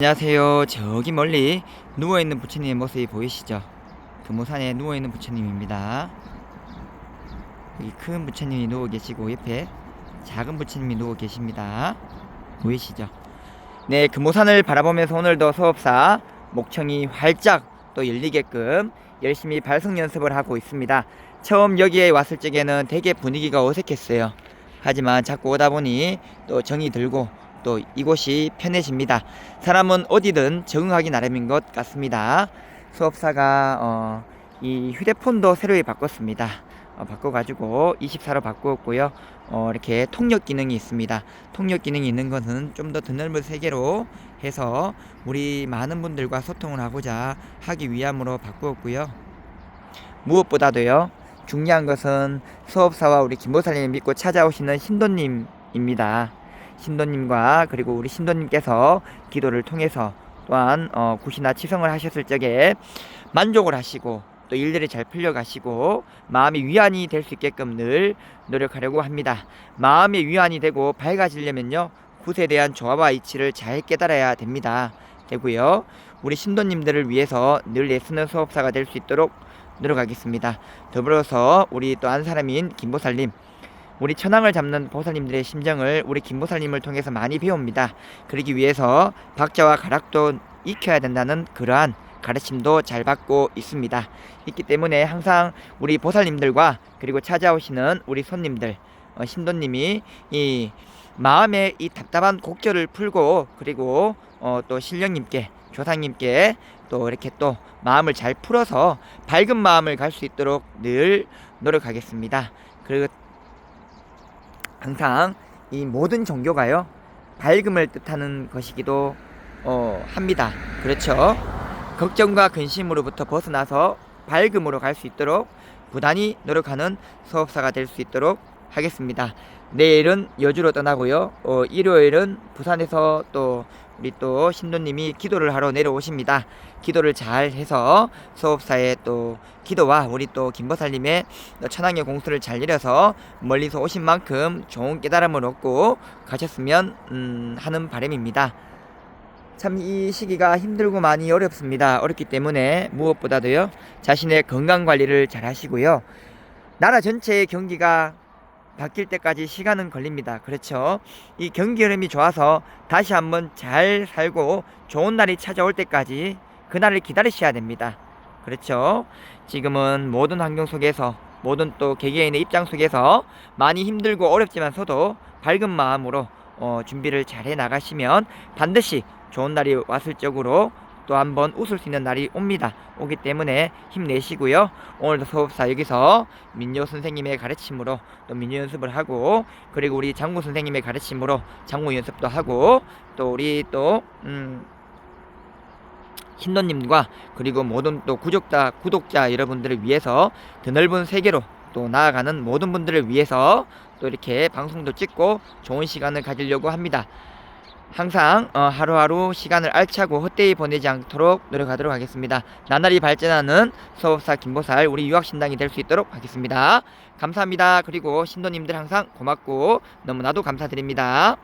안녕하세요. 저기 멀리 누워있는 부처님의 모습이 보이시죠? 금호산에 누워있는 부처님입니다. 여기 큰 부처님이 누워 계시고 옆에 작은 부처님이 누워 계십니다. 보이시죠? 네, 금호산을 바라보면서 오늘도 수업사 목청이 활짝 또 열리게끔 열심히 발성 연습을 하고 있습니다. 처음 여기에 왔을 적에는 되게 분위기가 어색했어요. 하지만 자꾸 오다 보니 또 정이 들고 또 이곳이 편해집니다. 사람은 어디든 적응하기 나름인 것 같습니다. 수업사가 어, 이 휴대폰도 새로이 바꿨습니다. 어, 바꿔가지고 24로 바꾸었고요. 어, 이렇게 통역 기능이 있습니다. 통역 기능이 있는 것은 좀 더 드넓은 세계로 해서 우리 많은 분들과 소통을 하고자 하기 위함으로 바꾸었고요. 무엇보다도요. 중요한 것은 수업사와 우리 김보살님을 믿고 찾아오시는 신도님입니다. 신도님과 그리고 우리 신도님께서 기도를 통해서 또한 어, 굿이나 치성을 하셨을 적에 만족을 하시고 또 일들이 잘 풀려가시고 마음이 위안이 될 수 있게끔 늘 노력하려고 합니다. 마음이 위안이 되고 밝아지려면요 굿에 대한 조화와 이치를 잘 깨달아야 됩니다. 되고요 우리 신도님들을 위해서 늘 애쓰는 수업사가 될 수 있도록 노력하겠습니다. 더불어서 우리 또 한 사람인 김보살님 우리 천황을 잡는 보살님들의 심정을 우리 김보살님을 통해서 많이 배웁니다. 그러기 위해서 박자와 가락도 익혀야 된다는 그러한 가르침도 잘 받고 있습니다. 있기 때문에 항상 우리 보살님들과 그리고 찾아오시는 우리 손님들, 어, 신도님이 이 마음의 이 답답한 곡절을 풀고 그리고 어, 또 신령님께 조상님께 또 이렇게 또 마음을 잘 풀어서 밝은 마음을 갈 수 있도록 늘 노력하겠습니다. 그리고 항상 이 모든 종교가요 밝음을 뜻하는 것이기도 어, 합니다. 그렇죠? 걱정과 근심으로부터 벗어나서 밝음으로 갈 수 있도록 부단히 노력하는 수업사가 될 수 있도록 하겠습니다. 내일은 여주로 떠나고요. 어, 일요일은 부산에서 또 우리 또 신도님이 기도를 하러 내려오십니다. 기도를 잘 해서 수업사에 또 기도와 우리 또 김보살님의 천황의 공수를 잘 이뤄서 멀리서 오신 만큼 좋은 깨달음을 얻고 가셨으면 음, 하는 바람입니다. 참 이 시기가 힘들고 많이 어렵습니다. 어렵기 때문에 무엇보다도요 자신의 건강 관리를 잘 하시고요. 나라 전체의 경기가 바뀔 때까지 시간은 걸립니다. 그렇죠. 이 경기 흐름이 좋아서 다시 한번 잘 살고 좋은 날이 찾아올 때까지 그날을 기다리셔야 됩니다. 그렇죠. 지금은 모든 환경 속에서 모든 또 개개인의 입장 속에서 많이 힘들고 어렵지만서도 밝은 마음으로 어, 준비를 잘 해 나가시면 반드시 좋은 날이 왔을 적으로 또 한번 웃을 수 있는 날이 옵니다. 오기 때문에 힘내시고요. 오늘도 수업사 여기서 민요 선생님의 가르침으로 또 민요 연습을 하고 그리고 우리 장구 선생님의 가르침으로 장구 연습도 하고 또 우리 또 음, 신도님과 그리고 모든 또 구독자 구독자 여러분들을 위해서 더 넓은 세계로 또 나아가는 모든 분들을 위해서 또 이렇게 방송도 찍고 좋은 시간을 가지려고 합니다. 항상 어, 하루하루 시간을 알차고 헛되이 보내지 않도록 노력하도록 하겠습니다. 나날이 발전하는 수업사 김보살 우리 유학신당이 될 수 있도록 하겠습니다. 감사합니다. 그리고 신도님들 항상 고맙고 너무나도 감사드립니다.